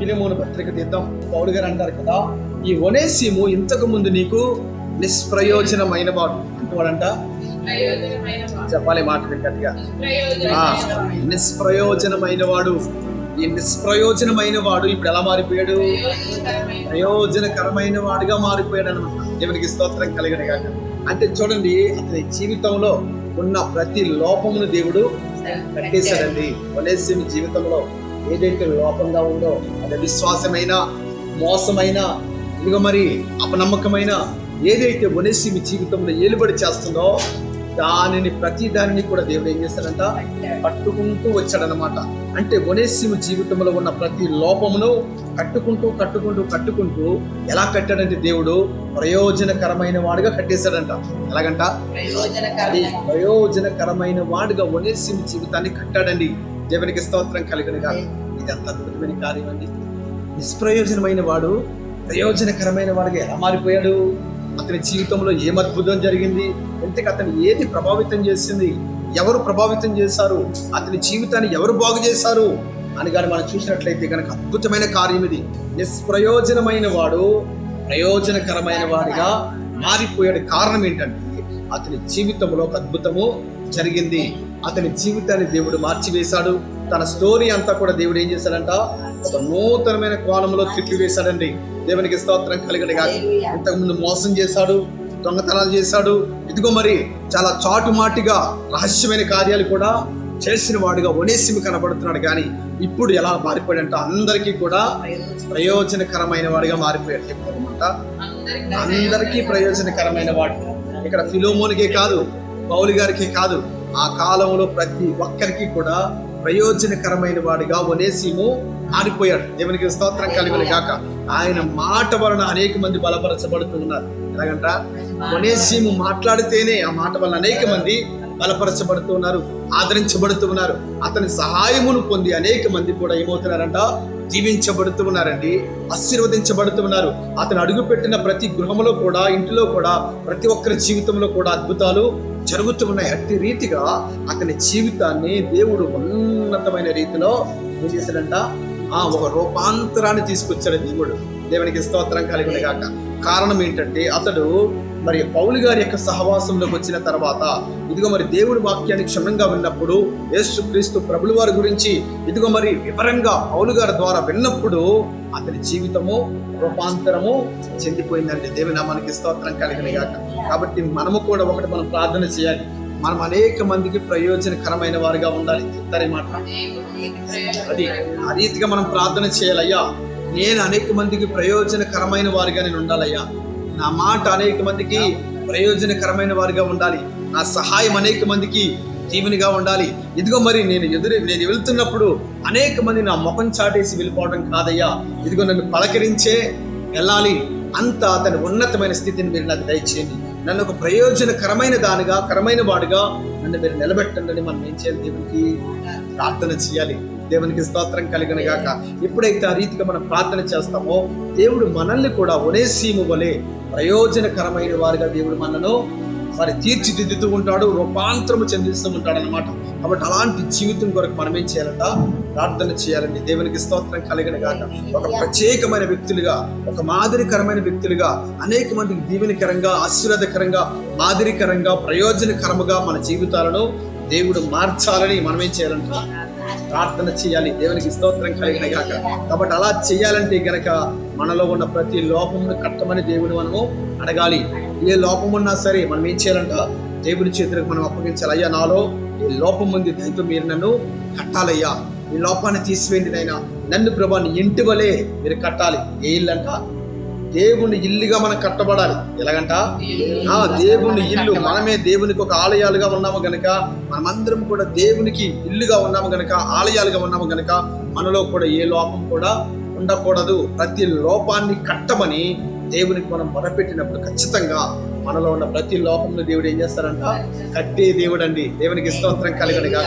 ఫిలిమోను పత్రిక తీద్దాం. పౌలు గారు అంటారు కదా ఈ ఒనేసిము ఇంతకు ముందు నీకు నిష్ప్రయోజనమైన వాడు అంటువాడంట. చెప్పాలి మాట గట్టిగా. నిష్ప్రయోజనమైన వాడు. ఈ నిష్ప్రయోజనమైన వాడు ఇప్పుడు ఎలా మారిపోయాడు? ప్రయోజనకరమైన వాడిగా మారిపోయాడు అనమాట దేవునికి స్తోత్రం కలిగిన కాక అంటే చూడండి అతని జీవితంలో ఉన్న ప్రతి లోపమును దేవుడు కట్టేశాడండి. వనేసిమి జీవితంలో ఏదైతే లోపంగా ఉందో అది విశ్వాసమైన మోసమైన ఇదిగో మరి అపనమ్మకమైన ఏదైతే వనేసిమి జీవితంలో ఏలుబడి చేస్తుందో దానిని ప్రతి దానిని కూడా దేవుడు ఏం చేస్తాడంట? పట్టుకుంటూ వచ్చాడనమాట అంటే వనేసిము జీవితంలో ఉన్న ప్రతి లోపమును కట్టుకుంటూ కట్టుకుంటూ కట్టుకుంటూ ఎలా కట్టాడంటే దేవుడు? ప్రయోజనకరమైన వాడుగా కట్టేశాడంట. ఎలాగంట? ప్రయోజనకరమైన. వాడుగా వనేసిము జీవితాన్ని కట్టాడండి. దేవునికి స్తోత్రం కలిగినగా ఇది అంత అద్భుతమైన కార్యం అండి. నిష్ప్రయోజనమైన వాడు ప్రయోజనకరమైన వాడిగా ఎలా మారిపోయాడు? అతని జీవితంలో ఏం అద్భుతం జరిగింది? ఇంతకు అతను ఏది ప్రభావితం చేసింది? ఎవరు ప్రభావితం చేశారు? అతని జీవితాన్ని ఎవరు బాగు చేశారు? అని కానీ మనం చూసినట్లయితే కనుక అద్భుతమైన కార్యం ఇది. నిష్ప్రయోజనమైన వాడు ప్రయోజనకరమైన వాడిగా మారిపోయాడు. కారణం ఏంటంటే అతని జీవితంలో ఒక అద్భుతము జరిగింది. అతని జీవితాన్ని దేవుడు మార్చివేశాడు. తన స్టోరీ అంతా కూడా దేవుడు ఏం చేశాడంట? ఒక నూతనమైన కోణంలో తిప్పి వేశాడండి దేవునికి స్తోత్రం కలిగడు కాదు ఇంతకుముందు మోసం చేశాడు దొంగతనాలు చేశాడు. ఇదిగో మరి చాలా చాటుమాటిగా రహస్యమైన కార్యాలు కూడా చేసిన వాడుగా ఒనేసిమి కనబడుతున్నాడు. కానీ ఇప్పుడు ఎలా మారిపోయాడంట? అందరికీ కూడా ప్రయోజనకరమైన వాడిగా మారిపోయాడు. చెప్పమాట అందరికీ ప్రయోజనకరమైన వాడు. ఇక్కడ ఫిలోమోనికే కాదు పౌలు గారికే కాదు ఆ కాలంలో ప్రతి ఒక్కరికి కూడా ప్రయోజనకరమైన వాడిగా ఒనేసిము మారిపోయాడు దేవునికి స్తోత్రం కలిగిన కాక ఆయన మాట వలన అనేక మంది బలపరచబడుతూ ఉన్నారు ఎలాగంట? ఒనేసిము మాట్లాడితేనే ఆ మాట వలన అనేక మంది బలపరచబడుతూ ఉన్నారు ఆదరించబడుతూ ఉన్నారు అతని సహాయమును పొంది అనేక మంది కూడా ఏమవుతున్నారంట? దీవించబడుతూ ఉన్నారండి. ఆశీర్వదించబడుతూ ఉన్నారు అతను అడుగుపెట్టిన ప్రతి గృహంలో కూడా ఇంటిలో కూడా ప్రతి ఒక్కరి జీవితంలో కూడా అద్భుతాలు జరుగుతున్నాయి అట్టి రీతిగా అతని జీవితాన్ని దేవుడు ఉన్నతమైన రీతిలో ఏం చేశాడంట? ఆ ఒక రూపాంతరాన్ని తీసుకొచ్చాడు దేవుడు. దేవునికి స్తోత్రం కలిగిన కాక కారణం ఏంటంటే అతడు మరి పౌలు గారి యొక్క సహవాసంలోకి వచ్చిన తర్వాత ఇదిగో మరి దేవుడి వాక్యాన్ని క్షుణ్ణంగా విన్నప్పుడు యేసు క్రీస్తు ప్రభుల వారి గురించి ఇదిగో మరి వివరంగా పౌలు గారి ద్వారా విన్నప్పుడు అతని జీవితము రూపాంతరము చెందిపోయిందండి. దేవి నామానికి స్తోత్రం కలిగినగాక కాబట్టి మనము కూడా ఒకటి మనం ప్రార్థన చేయాలి. మనం అనేక మందికి ప్రయోజనకరమైన వారిగా ఉండాలి. చెప్తారే మాట. అది ఆ రీతిగా మనం ప్రార్థన చేయాలయ్యా. నేను అనేక మందికి ప్రయోజనకరమైన వారిగా నేను ఉండాలయ్యా. నా మాట అనేక మందికి ప్రయోజనకరమైన వారిగా ఉండాలి. నా సహాయం అనేక మందికి దీవెనిగా ఉండాలి. ఇదిగో మరి నేను ఎదురు నేను వెళ్తున్నప్పుడు అనేక మంది నా ముఖం చాటేసి వెళ్ళిపోవడం కాదయ్యా. ఇదిగో నన్ను పలకరించే వెళ్ళాలి. అంత అతని ఉన్నతమైన స్థితిని మీరు నాకు దయచేయండి. నన్ను ఒక ప్రయోజనకరమైన దానిగా కరమైన వాడుగా నన్ను మీరు నిలబెట్టండి. మనం ఏం చేయాలి? దేవునికి ప్రార్థన చేయాలి. దేవునికి స్తోత్రం కలిగిన గాక. ఎప్పుడైతే ఆ రీతిగా మనం ప్రార్థన చేస్తామో దేవుడు మనల్ని కూడా ఒనేసీము వలె ప్రయోజనకరమైన వారిగా దేవుడు మనను మరి తీర్చిదిద్దుతూ ఉంటాడు రూపాంతరము చెందిస్తూ ఉంటాడు అనమాట కాబట్టి అలాంటి జీవితం కొరకు మనం ఏం చేయాలంట? ప్రార్థన చేయాలండి. దేవునికి స్తోత్రం కలిగిన కాక ఒక ప్రత్యేకమైన వ్యక్తులుగా ఒక మాదిరికరమైన వ్యక్తులుగా అనేక మందికి దీవెనకరంగా ఆశీర్వాదకరంగా మాదిరికరంగా ప్రయోజనకరముగా మన జీవితాలను దేవుడు మార్చాలని మనం ఏం చేయాలంట? ప్రార్థన చేయాలి. దేవునికి స్తోత్రం కలిగిన కాక కాబట్టి అలా చేయాలంటే గనక మనలో ఉన్న ప్రతి లోపమును కట్టమని దేవుని మనము అడగాలి. ఏ లోపం ఉన్నా సరే మనం ఏం చేయాలంట? దేవుని చేతులకు మనం అప్పగించాలి. అయ్యా నాలో ఈ లోపం ఉంది. దయతో మీరు నన్ను కట్టాలయ్యా. ఈ లోపాన్ని తీసివేయండి నైనా నన్ను ప్రభాని ఇంటి వలె మీరు కట్టాలి. ఏ ఇల్లు అంట? దేవుని ఇల్లుగా మనం కట్టబడాలి. ఎలాగంట? ఆ దేవుని ఇల్లు. మనమే దేవునికి ఒక ఆలయాలుగా ఉన్నాము గనక మనమందరం కూడా దేవునికి ఇల్లుగా ఉన్నాము గనక ఆలయాలుగా ఉన్నాము గనక మనలో కూడా ఏ లోపం కూడా ఉండకూడదు. ప్రతి లోపాన్ని కట్టమని దేవునికి మనం మొరపెట్టినప్పుడు ఖచ్చితంగా మనలో ఉన్న ప్రతి లోపంలో దేవుడు ఏం చేస్తారంట కట్టే దేవుడు అండి దేవునికి స్తోత్రం కలగడుగా